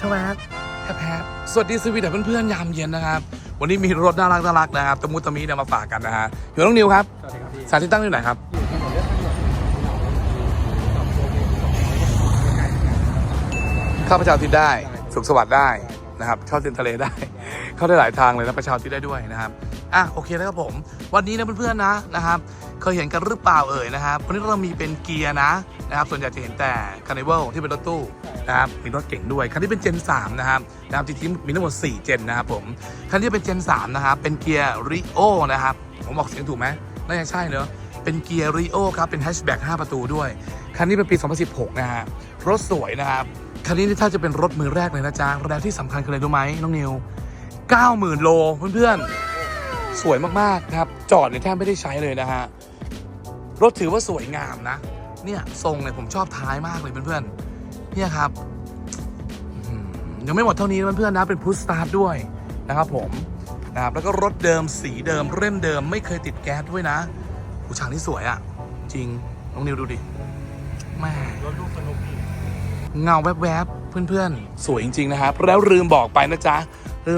ชวบแฮปแฮปสวัสดีสวีดับเพื่อนๆยามเย็นนะครับ วันนี้มีรถน่ารักน่ารักนะครับตะมุตะมีเนี่ยมาฝากกันนะฮะอยู่น้องนิวครับสวัสดีครับพี่สถานที่ตั้งอยู่ไหนครับอยู่ถนนเลือดทางด่วนเข้าประชาธิปได้ สุขสวัสดิ์ได้นะครับเข้าเส้นทะเลได้ เข้าได้หลายทางเลยนะประชาธิได้ด้วยนะครับอะโอเคนะครับผมวันนี้นะเพื่อนๆนะนะครับเคยเห็นกันหรือเปล่าเอ่ยนะครับวันนี้เรามีเป็นเกียร์นะนะครับส่วนใหญ่จะเห็นแต่คาร์นิวัลที่เป็นรถตู้นะครับมีรถเก่งด้วยคันที่เป็นเจน3นะครับนะครับจริงๆมีทั้งหมด4เจนนะครับผมคันที่เป็นเจน3นะครับเป็นเกียร์ริโอนะครับผมบอกเสียงถูกไหมน่าจะใช่เนอะเป็นเกียร์ริโอครับเป็นแฮชแบ็ก5ประตูด้วย คันนี้เป็นปี 2016 นะฮะรถสวยนะครับคันนี้ถ้าจะเป็นรถมือแรกเลยนะจ๊ะแล้วที่สำคัญคืออะไรรู้ไหมน้องนิว 90,000 โลเพื่อนๆ สวยมากๆนะครับ จอดเนี่ยแทบไม่ได้ใช้เลยนะฮะ รถถือว่าสวยงามนะ เนี่ยทรงเนี่ยผมชอบท้ายมากเลยเพื่อนๆ เนี่ยครับยังไม่หมดเท่านี้เพื่อนๆนะ เป็นพุชสตาร์ทด้วยนะครับผมนะครับแล้วก็รถเดิมสีเดิมเล่มเดิมไม่เคยติดแก๊สด้วยนะผู้ชางที่สวยอะ่ะ จริงน้องนิวดูดิแม่รถลูกสนุกเงาแวบๆเพื่อนๆ สวยจริง ๆ นะครับ แล้วลืมบอกไปนะจ๊ะ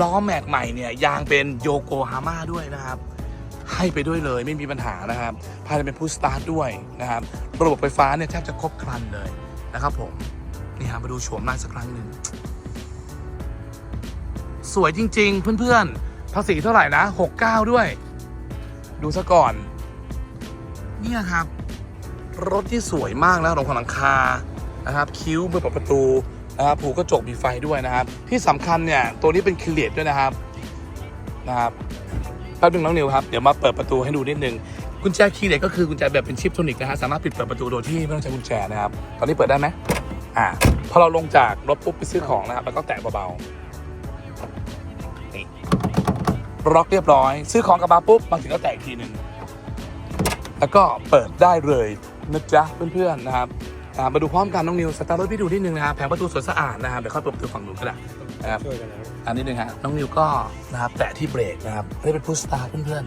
ล้อแม็กใหม่เนี่ยยางเป็นโยโกฮาม่าด้วยนะครับ ให้ไปด้วยเลยไม่มีปัญหานะครับภายในเป็นพุชสตาร์ทด้วยนะครับ ระบบไฟฟ้าเนี่ยแทบจะครบครันเลยนะครับผมนี่ฮะมาดูโฉมหน้าสักครั้งหนึ่งสวยจริง ๆ เพื่อนๆภาษีเท่าไหร่นะ69 ด้วย ดูซะก่อน เนี่ยครับ รถที่สวยมากนะรองหลังคานะครับ คิ้วเมื่อเปิดประตู นะครับผูกกระจกมีไฟด้วยนะครับ ที่สำคัญเนี่ยตัวนี้เป็นคลเลตด้วยนะครับนะครับแป๊บนึงน้องนิวครับเดี๋ยวมาเปิดประตูให้ดูนิดนึงกุญแจคีย์เลตก็คือกุญแจแบบเป็นชิปโทนิกนะฮะสามารถปิดเปิดประตูโดยที่ไม่ต้องใช้กุญแจนะครับ ตอนนี้เปิดได้ไหมอ่าพอเราลงจากรถปุ๊บไปซื้อของนะครับแล้วก็แตะเบาๆนี่ล็อกเรียบร้อย ซื้อของกลับมาปุ๊บมาถึงก็แตะอีกทีหนึ่งแล้วก็เปิดได้เลยนะจ๊ะเพื่อนๆนะครับ อ่ามาดูพร้อมกันน้องนิวสตาร์ทรถพี่ดูนิดนึงนะครับแผงประตูสวยสะอาดนะครับเดี๋ยวค่อยเปิดประตูฝั่งนู้นก็ได้นะครับช่วยกันนะอันนี้นึงฮะน้องนิวก็นะครับแตะที่เบรกนะครับได้เป็นพุชสตาร์ทเพื่อน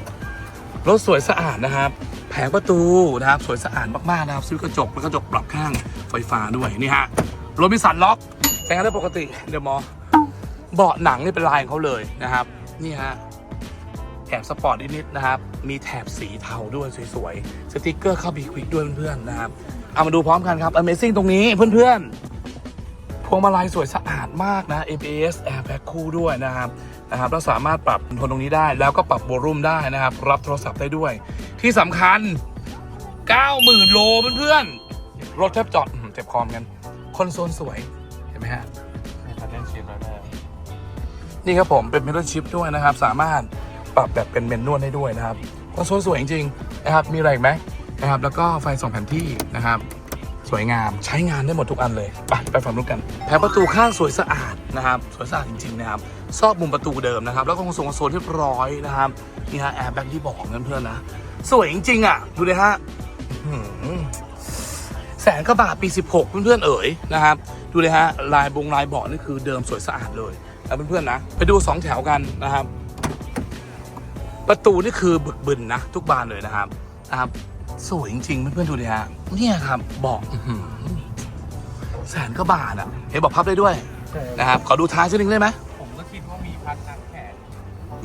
ๆรถสวยสะอาดนะครับแผงประตูนะครับสวยสะอาดมากๆนะครับซื้อกระจกเป็นกระจกปรับข้างไฟฟ้าด้วยนี่ฮะรถมีสันล็อกแต่งได้ปกติเดี๋ยวมอเบาะหนังนี่เป็นลายของเขาเลยนะครับ นี่ฮะ แถบสปอร์ตนิดๆนะครับ มีแถบสีเทาด้วยสวยๆ สติกเกอร์เข้าบีควิกด้วยเพื่อนๆนะครับ เอามาดูพร้อมกันครับ Amazing ตรงนี้เพื่อนๆ พวงมาลัยสวยสะอาดมากนะ ABS Airbag คู่ด้วยนะครับนะครับเราสามารถปรับโทนตรงนี้ได้ แล้วก็ปรับโวลูมได้นะครับ รับโทรศัพท์ได้ด้วย ที่สำคัญ 90,000 โลเพื่อนๆ รถแทบจอดเจ็บคอมกัน คอนโซลสวยเห็นไหมฮะนี่ครับผมเป็นเมทัลชิพด้วยนะครับ สามารถ ปรับแบบเป็นเมนนวลได้ด้วยนะครับคอนโซลสวยจริงๆนะครับมีอะไรอีกไหมนะครับแล้วก็ไฟสองแผ่นที่นะครับสวยงามใช้งานได้หมดทุกอันเลย ไปไปฝั่งนู้กันแผงประตูข้างสวยสะอาดนะครับสวยสะอาดจริงๆนะครับซอกมุมประตูเดิมนะครับ แล้วก็คอนโซลคอนโซลเรียบร้อยนะครับนี่ฮะแอร์แบ็กที่บอกเพื่อนๆนะ สวยจริงๆอะดูเลยฮะแสนกว่าบาทปี 16 เพื่อนๆเอ๋ยนะครับดูเลยฮะลายบงลายเบาะนี่คือเดิมสวยสะอาดเลยนะเพื่อนๆนะ ไปดู 2 แถวกันนะครับ ประตูนี่คือบึกบึนนะทุกบานเลยนะครับนะครับสวยจริงๆเพื่อนๆดูดิฮะเนี่ยครับเบอกแสนก็บาทอะเห็นบอกพับได้ด้วยใช่นะครับขอดูท้ายสักนิดได้ไหมผมก็คิดว่ามีพักนักแขน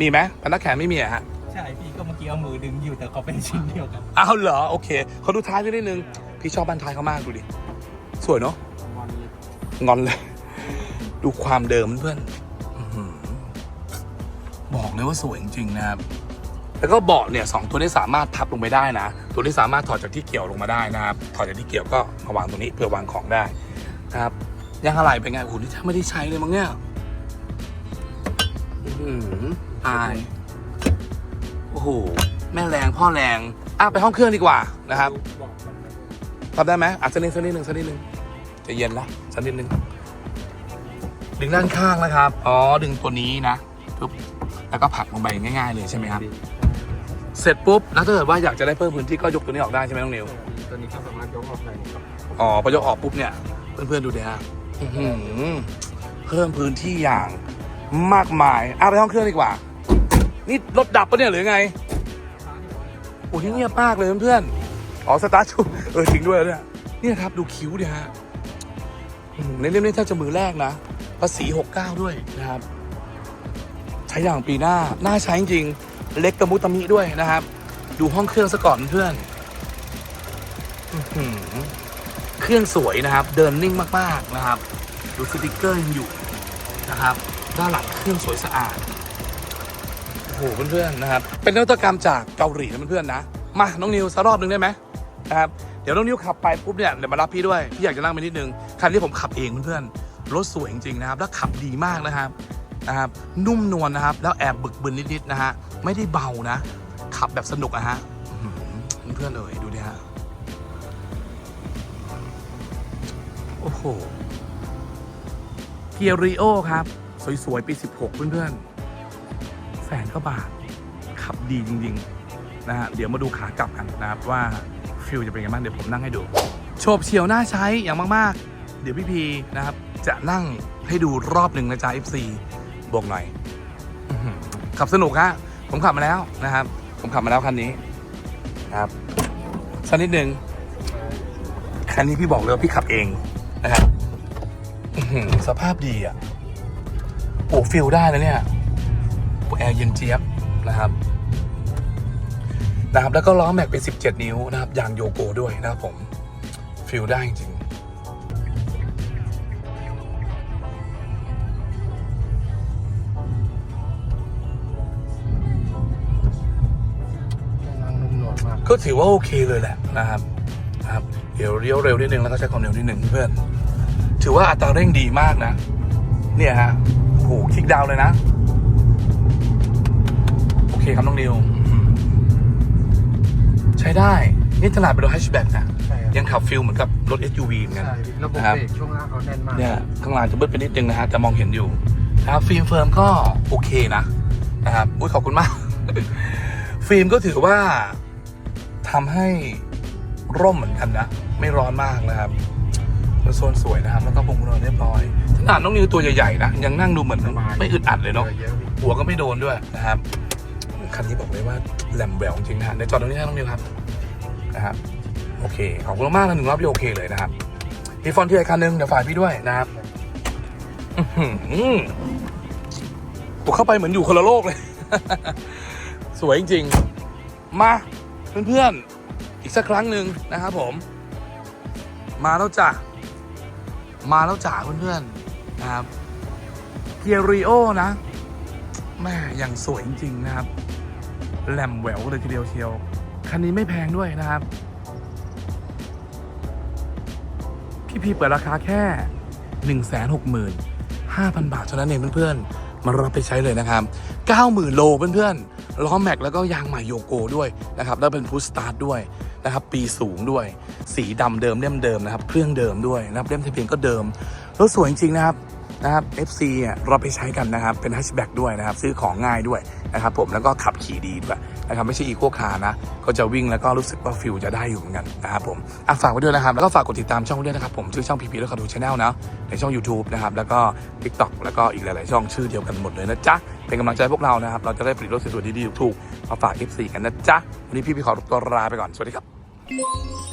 มีไหมพันนักแขนไม่มีอะฮะใช่พี่ก็เมื่อกี้เอามือดึงอยู่แต่เขาเป็นชิ้นเดียวกันอ้าวเหรอโอเคขอดูท้ายสักนิดนึงพี่ชอบบ้านท้ายเขามากดูดิสวยเนาะวันนี้งอนเลย ดูความเดิมเพื่อนๆอื้อหือบอกเลยว่าสวยจริงๆนะครับ แล้วก็เบาะเนี่ยสองตัวนี้สามารถพับลงไปได้นะ ตัวนี้สามารถถอดจากที่เกี่ยวลงมาได้นะครับ ถอดจากที่เกี่ยวก็มาวางตรงนี้เพื่อวางของได้นะครับยางอะไรเป็นไงโอ้โหนี่ถ้าไม่ได้ใช้เลยมั้งเนี่ยอื้อายโอ้โหแม่แรงพ่อแรงอะไปห้องเครื่องดีกว่านะครับบอกมันไหมทำได้ไหมอะสักนิดสักนิดหนึ่งสักนิดหนึ่งจะเย็นละสักนิดหนึ่งดึงด้านข้างนะครับ อ๋อดึงตัวนี้นะปุ๊บแล้วก็ผลักลงไปง่าย ๆ เลยใช่ไหมครับ เสร็จปุ๊บแล้วถ้าเกิดว่าอยากจะได้เพิ่มพื้นที่ก็ยกตัวนี้ออกได้ใช่ไหมน้องนิวตัวนี้ก็สามารถยกออกได้ครับอ๋อพอยกออกปุ๊บเนี่ยเพื่อนๆดูดิฮะอื้อหือเพิ่มพื้นที่อย่างมากมายอะไปห้องเครื่องดีกว่า นี่รถดับปะเนี่ยหรือไงโอ้ที่เงียบมากเลยเพื่อนๆอ๋อสตาร์ทชูเออจริงด้วยเนี่ยเนี่ยครับดูคิ้วดิฮะอืมในเล่มนี้แทบจะมือแรกนะภาษี69ด้วยนะครับ ใช้อย่างปีหน้าน่าใช้จริงๆ เล็กตะมุตมิด้วยนะครับ ดูห้องเครื่องซะก่อนเพื่อนเครื่องสวยนะครับ เดินนิ่งมากๆนะครับ ดูสติกเกอร์ยังอยู่นะครับ ด้านหลังเครื่องสวยสะอาดโอ้โหเพื่อนๆนะครับ เป็นนวัตกรรมจากเกาหลีนะเพื่อนๆนะมาน้องนิวสักรอบหนึ่งได้ไหมนะครับเดี๋ยวน้องนิวขับไปปุ๊บเนี่ยเดี๋ยวมารับพี่ด้วยพี่อยากจะนั่งไปนิดนึงคันนี้ผมขับเองเพื่อนๆรถสวยจริงๆนะครับ แล้วขับดีมากนะครับนะครับนุ่มนวลนะครับ แล้วแอบบึกบึนนิดๆนะฮะ ไม่ได้เบานะ ขับแบบสนุกอะฮะเพื่อนเอ่ยดูดิฮะ โอ้โห เกียร์ริโอครับ สวย ๆ ปี 16 เพื่อน ๆ แสนก็บาท ขับดีจริง ๆ นะฮะ เดี๋ยวมาดูขากลับกันนะครับว่าฟิลจะเป็นยังไงบ้างเดี๋ยวผมนั่งให้ดู โฉบเฉียวน่าใช้อย่างมาก ๆ เดี๋ยวพี่พีนะครับ จะนั่งให้ดูรอบหนึ่งนะจ๊ะ FC บอกหน่อยขับสนุกฮะ ผมขับมาแล้วนะครับ ผมขับมาแล้วคันนี้ครับสักนิดหนึ่งคันนี้พี่บอกเลยว่าพี่ขับเองนะครับสภาพดีอะโอ้ฟิลได้นะเนี่ยแอร์เย็นเจี๊ยบนะครับนะครับ แล้วก็ล้อแม็กเป็น 17 นิ้วนะครับยางโยโกด้วยนะครับผมฟิลได้จริง กก็ถือว่าโอเคเลยแหละนะครับนะครับเดี๋ยวเลี้ยวเร็วนิดนึงแล้วก็ใช้ความเร็วนิดนึงเพื่อน ถือว่าอัตราเร่งดีมากนะ เนี่ยฮะโอ้โหคลิกดาวน์เลยนะ โอเคครับน้องนิวอื้อหือใช้ได้ นี่ตลาดเป็นรถแฮชแบ็กนะใช่ครับยังขับฟิลเหมือนกับรถ SUV เหมือนกันใช่ระบบนะครับเบรกช่วงล่างเขาแน่นมากเนี่ยข้างหลังจะมืดไปนิดนึงนะฮะแต่มองเห็นอยู่นะครับฟิล์มเฟิร์มก็โอเคนะนะครับอุ้ยขอบคุณมาก ฟิล์มก็ถือว่า ทำให้ร่มเหมือนกันนะ ไม่ร้อนมากนะครับแล้วโซนสวยนะครับ แล้วก็พวงมาลัยเรียบร้อยขนาดน้องนิวตัวใหญ่ๆนะ ยังนั่งดูเหมือนไม่อึดอัดเลยเนาะเยอะพี่หัวก็ไม่โดนด้วยนะครับ คันนี้บอกเลยว่าแหลมแหววจริงนะฮะในจอตรงนี้ให้น้องนิวครับนะครับโอเค ขอบคุณมากนะหนึ่งรอบที่โอเคเลยนะครับมีฟอนต์ที่ไอคันหนึ่งเดี๋ยวฝ่ายพี่ด้วยนะครับอื้อหือผมเข้าไปเหมือนอยู่คนละโลกเลย สวยจริง ๆ มา เพื่อนๆ อีกสักครั้งหนึ่งนะครับผม มาแล้วจ้ะ มาแล้วจ้ะเพื่อนๆนะครับเกียริโอนะแม่อย่างสวยจริง ๆ นะครับ แหลมแหววเลยทีเดียวเชียว คันนี้ไม่แพงด้วยนะครับ พี่พีเปิดราคาแค่1 6 5 0 0 0 บาทเท่านั้นเองเพื่อนๆ มารับไปใช้เลยนะครับ 90,000 โลเพื่อนๆ ล้อแม็กแล้วก็ยางใหม่โยโกด้วยนะครับแล้วเป็นพุชสตาร์ทด้วยนะครับปีสูงด้วย สีดำเดิมเล่มเดิมนะครับเครื่องเดิมด้วยนะครับเล่มทะเบียนก็เดิมรถสวยจริงๆนะครับนะครับ FC อะเราไปใช้กันนะครับ เป็นแฮชแบ็กด้วยนะครับ ซื้อของง่ายด้วยนะครับผมแล้วก็ขับขี่ดีด้วย นะครับไม่ใช่อีโคคาร์นะ ก็จะวิ่งแล้วก็รู้สึกว่าฟิลจะได้อยู่เหมือนกันนะครับผมอะฝากไว้ด้วยนะครับ แล้วก็ฝากกดติดตามช่องด้วยนะครับผมชื่อช่องพีพีแล้วก็ดูชาแนลนะในช่อง YouTube นะครับแล้วก็ TikTok แล้วก็อีกหลาย ๆ ช่องชื่อเดียวกันหมดเลยนะจ๊ะเป็นกำลังใจพวกเรานะครับเราจะได้ผลิตรถสวยๆดีๆถูกๆมาฝาก F4 กันนะจ๊ะวันนี้พี่พี่ขอตัวลาไปก่อนสวัสดีครับ